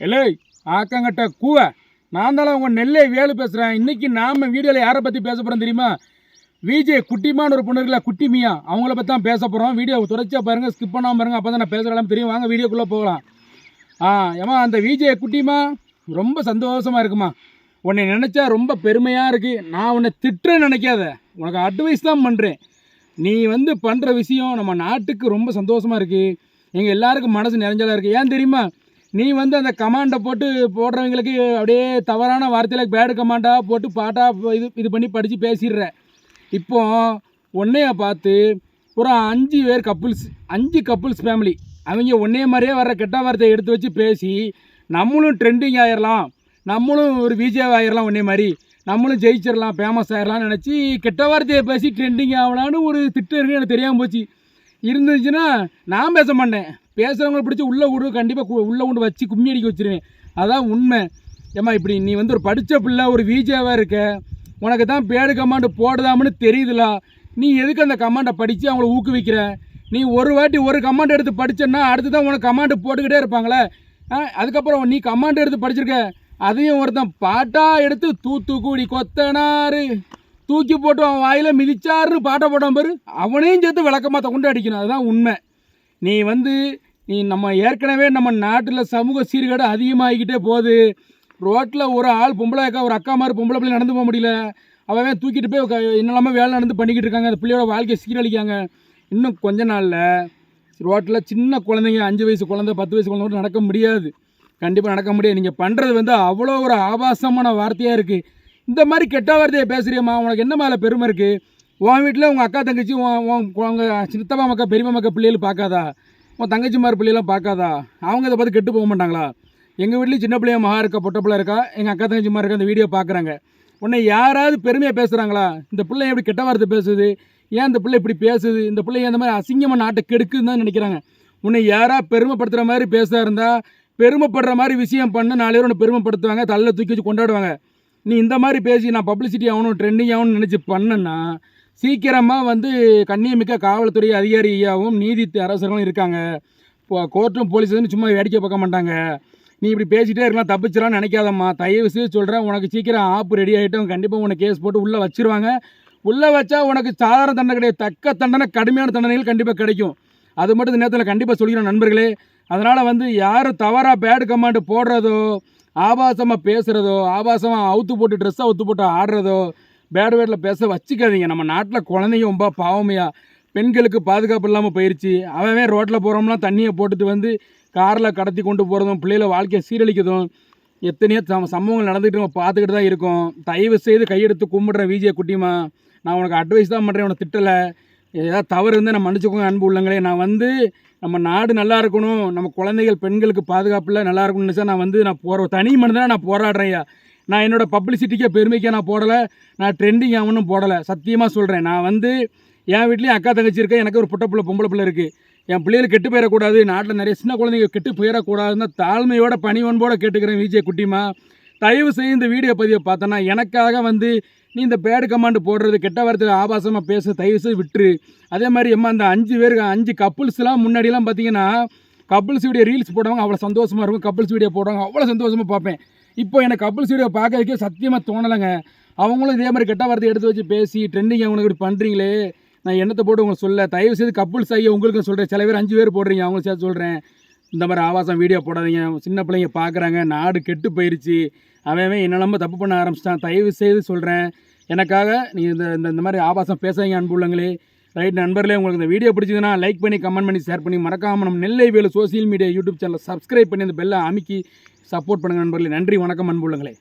Hello ஆக்கங்கட்ட கூவ. நான் தானே உங்கள் நெல்லை வேலு பேசுகிறேன் இன்றைக்கி நாம் வீடியோவில் யாரை பற்றி பேச போகிறோம் தெரியுமா? விஜே குட்டிமான்னு ஒரு பொண்ணு இருக்குல்ல குட்டி மியா. அவங்கள பற்றி தான் பேச போகிறோம் வீடியோ தொடர்ச்சியாக பாருங்கள் ஸ்கிப் பண்ணாமல் பாருங்கள் அப்போ தான் நான் பேசுகிறலாம் தெரியும். வாங்க வீடியோக்குள்ளே போகலாம். ஆ ஏமா அந்த விஜே குட்டிமா ரொம்ப சந்தோஷமாக இருக்குமா. உன்னை நினச்சா ரொம்ப பெருமையாக இருக்குது நான் உன்னை திட்டுறேன்னு நினைக்காத. உனக்கு அட்வைஸ் தான் பண்ணுறேன் நீ வந்து பண்ணுற விஷயம் நம்ம நாட்டுக்கு ரொம்ப சந்தோஷமாக இருக்குது எங்கள் எல்லாருக்கும் மனசு நிறைஞ்சலாக இருக்குது ஏன் தெரியுமா? நீ வந்து அந்த கமாண்டை போட்டு போடுறவங்களுக்கு அப்படியே தவறான வார்த்தையில் பேடு கமாண்டாக போட்டு பாட்டாக இது இது பண்ணி படித்து பேசிடுற இப்போ உன்னைய பார்த்து ஒரு அஞ்சு பேர் கப்புள்ஸ் அஞ்சு கப்புள்ஸ் ஃபேமிலி அவங்க ஒன்றே மாதிரியே வர்ற கெட்ட வார்த்தையை எடுத்து வச்சு பேசி நம்மளும் ட்ரெண்டிங் ஆயிடலாம் நம்மளும் ஒரு விஜய் ஆயிடலாம் ஒன்றே மாதிரி. நம்மளும் ஜெயிச்சிடலாம் ஃபேமஸ் ஆயிடலாம்னு நினச்சி கெட்ட வார்த்தையை பேசி ட்ரெண்டிங் ஆகலான்னு ஒரு திட்டம் இருக்குன்னு எனக்கு தெரியாமல் போச்சு. இருந்துச்சுன்னா நான் பேச மாட்டேன். பேசுகிறவங்கள பிடிச்சி உள்ளே விடு கண்டிப்பாக உள்ளே கொண்டு வச்சு கும்மி அடிக்க வச்சுருவேன். அதான் உண்மை. ஏம்மா இப்படி நீ வந்து ஒரு படித்த பிள்ளை ஒரு விஜேவாக இருக்க? உனக்கு தான் பேடு கமாண்டு போடுதாமன்னு தெரியுதுலா? நீ எதுக்கு அந்த கமாண்டை படித்து அவங்கள ஊக்குவிக்கிற? நீ ஒரு வாட்டி ஒரு கமாண்ட் எடுத்து படிச்சேன்னா அடுத்து தான் உனக்கு கமாண்டு போட்டுக்கிட்டே இருப்பாங்களே? ஆ, அதுக்கப்புறம் நீ கமாண்ட் எடுத்து படிச்சிருக்க? அதையும் ஒருத்தன் பாட்டாக எடுத்து தூத்துக்குடி கொத்தனாரு. தூக்கி போட்டு அவன் வாயில் மிதிச்சாருன்னு பாட்டை போட்டான் பாரு. அவனையும் சேர்த்து விளக்கமாக கொண்டு அடிக்கணும். அதுதான் உண்மை. நீ வந்து நீ நம்ம ஏற்கனவே நம்ம நாட்டில் சமூக சீர்கேடு அதிகமாகிக்கிட்டே போகுது. ரோட்டில் ஒரு ஆள் பொம்பளை அக்கா ஒரு அக்கா மாதிரி பொம்பளை பிள்ளை நடந்து போக முடியல. அவன் தூக்கிட்டு போய் என்னெல்லாமல் வேலை நடந்து பண்ணிக்கிட்டு இருக்காங்க. அந்த பிள்ளையோட வாழ்க்கையை சீரழிக்காங்க. இன்னும் கொஞ்ச நாளில் ரோட்டில் சின்ன குழந்தைங்க அஞ்சு வயசு குழந்தை பத்து வயசு குழந்தை நடக்க முடியாது. கண்டிப்பாக நடக்க முடியாது. நீங்கள் பண்ணுறது வந்து அவ்வளோ ஒரு ஆபாசமான வார்த்தையாக இருக்குது இந்த மாதிரி கெட்ட வார்த்தையை பேசுகிறியம்மா உனக்கு என்ன மேலே பெருமை இருக்குது உன் வீட்டில் உங்கள் அக்கா தங்கச்சி உன் உன் உங்கள் சித்தப்பா மக்கா பெரியம்மா மக்கா பிள்ளைகள் பார்க்காதா? உன் தங்கச்சிமார் பிள்ளைலாம் பார்க்காதா? அவங்க இதை பார்த்து கெட்டு போக மாட்டாங்களா? எங்கள் வீட்லேயும் சின்ன பிள்ளைய மகா இருக்கா பொட்ட பிள்ளை இருக்கா? எங்கள் அக்கா தங்கச்சிமார் இருக்கா அந்த வீடியோ பார்க்குறாங்க. உன்னை யாராவது பெருமையாக பேசுகிறாங்களா இந்த பிள்ளை எப்படி கெட்ட வார்த்தை பேசுது? ஏன் இந்த பிள்ளை இப்படி பேசுது? இந்த பிள்ளை ஏன் இந்த மாதிரி அசிங்கமாக நாட்டை கெடுக்குதுன்னு தான் நினைக்கிறாங்க. உன்னை யாராக பெருமைப்படுத்துகிற மாதிரி பேசுகிறா இருந்தால் பெருமைப்படுற மாதிரி விஷயம் பண்ண நாலு பேர் உன்னை பெருமைப்படுத்துவாங்க தள்ள தூக்கி வச்சு கொண்டாடுவாங்க. நீ இந்த மாதிரி பேசி நான் பப்ளிசிட்டி ஆகணும் ட்ரெண்டிங் ஆகணும்னு நினச்சி பண்ணேன்னா சீக்கிரமாக வந்து கண்ணியமிக்க காவல்துறை அதிகாரியாகவும் நீதி அரசர்களும் இருக்காங்க. இப்போ கோர்ட்டும் போலீஸும் சும்மா வேடிக்கை பார்க்க மாட்டாங்க. நீ இப்படி பேசிகிட்டே இருக்கலாம் தப்பிச்சிடலாம்னு நினைக்காதம்மா. தயவு செய்து சொல்கிறேன் உனக்கு சீக்கிரம் ஆப்பு ரெடி ஆகிட்டும் கண்டிப்பாக உனக்கு கேஸ் போட்டு உள்ளே வச்சிருவாங்க. உள்ளே வச்சா உனக்கு சாதாரண தண்டனை கிடையாது. தக்க தண்டனை கடுமையான தண்டனைகள் கண்டிப்பாக கிடைக்கும். அது மட்டும் இந்த நேரத்தில் கண்டிப்பாக சொல்லிக்கிறோம் நண்பர்களே. அதனால் வந்து யாரும் தவறாக பேடு கமாண்டு போடுறதோ ஆபாசமாக பேசுகிறதோ ஆபாசமாக அவுத்து போட்டு ட்ரெஸ்ஸை அவுத்து போட்டு ஆடுறதோ பேடு வேர்டில் பேச வச்சுக்காதீங்க. நம்ம நாட்டில் குழந்தைங்க ரொம்ப பாவமையா. பெண்களுக்கு பாதுகாப்பு இல்லாமல் போயிடுச்சு அவன் ரோட்டில் போகிறோம்லாம் தண்ணியை போட்டுட்டு வந்து காரில் கடத்தி கொண்டு போகிறதும் பிள்ளைகளை வாழ்க்கையை சீரழிக்கிறதும் எத்தனையோ சம சம்பவங்கள் நடந்துக்கிட்டு நம்ம பார்த்துக்கிட்டு தான் இருக்கோம். தயவு செய்து கையெடுத்து கும்பிட்றேன் விஜய குட்டிமா நான் உனக்கு அட்வைஸ் தான் பண்ணுறேன் உனக்கு திட்டலை. ஏதாவது தவறு இருந்தால் நான் மன்னிச்சுக்கோங்க அன்பு உள்ளங்களே. நான் வந்து நம்ம நாடு நல்லா இருக்கணும் நம்ம குழந்தைகள் பெண்களுக்கு பாதுகாப்பில் நல்லா இருக்கணும்னு சார் நான் வந்து நான் போகிற தனி மனிதனாக நான் போராடுறேன்யா நான் என்னோட பப்ளிசிட்டிக்கே பெருமைக்கே நான் போடலை நான் ட்ரெண்டிங் ஆகணும் போடலை. சத்தியமாக சொல்கிறேன் நான் வந்து என் வீட்லேயும் அக்கா தங்கச்சி இருக்கேன் எனக்கு ஒரு புட்ட பிள்ளை பொம்பளை பிள்ளை இருக்குது என் பிள்ளைகள் கெட்டு போயிடக்கூடாது. நாட்டில் நிறைய சின்ன குழந்தைங்க கெட்டு போயிடக்கூடாதுன்னு தாழ்மையோட பணிவன்போடு கேட்டுக்கிறேன் விஜய் குட்டிமா தயவு செய்து இந்த வீடியோ பதிவை பார்த்தேன்னா எனக்காக வந்து நீ இந்த பேடு கமாண்டு போடுறது கெட்ட வார்த்தை ஆபாசமாக பேச தயவு விட்டுரு. அதே மாதிரி எம்மா அந்த அஞ்சு பேர் அஞ்சு கப்புள்ஸ்லாம் முன்னாடிலாம் பார்த்தீங்கன்னா கப்புள்ஸ் வீடியோ ரீல்ஸ் போடுவாங்க அவ்வளோ சந்தோஷமாக இருக்கும். கப்புள்ஸ் வீடியோ போடுவாங்க அவ்வளோ சந்தோஷமாக பார்ப்பேன். இப்போ எனக்கு கப்புள்ஸ் வீடியோ பார்க்கறதுக்கே சத்தியமாக தோணலைங்க. அவங்களும் இதே மாதிரி கெட்ட வார்த்தை எடுத்து வச்சு பேசி ட்ரெண்டிங் அவங்களுக்கு இப்படி பண்ணுறீங்களே நான் என்னத்தை போட்டு உங்களுக்கு சொல்ல? தயவு செய்து கப்புள்ஸ் ஆகி உங்களுக்கு சொல்கிறேன் சில பேர் அஞ்சு பேர் போடுறீங்க அவங்களுக்கு சேர்த்து சொல்கிறேன் இந்த மாதிரி ஆவாசம் வீடியோ போடாதீங்க. சின்ன பிள்ளைங்க பார்க்குறாங்க நாடு கெட்டு போயிருச்சு. அவன் அவன் தப்பு பண்ண ஆரம்பிச்சிட்டான். தயவு செய்து சொல்கிறேன் எனக்காக நீங்கள் இந்த இந்த- இந்த மாதிரி ஆபாசம் பேசுறீங்க அன்பு உள்ளங்களே. ரைட் நண்பர்களே உங்களுக்கு இந்த வீடியோ பிடிச்சதுன்னா லைக் பண்ணி கமெண்ட் பண்ணி ஷேர் பண்ணி மறக்காமல் நம்ம Nellai Velu social media YouTube சேனலை சப்ஸ்கிரைப் பண்ணி அந்த பெல்லை அமைக்கி சப்போர்ட் பண்ணுங்கள் நண்பர்களே. நன்றி வணக்கம் அன்பு உள்ளங்களே.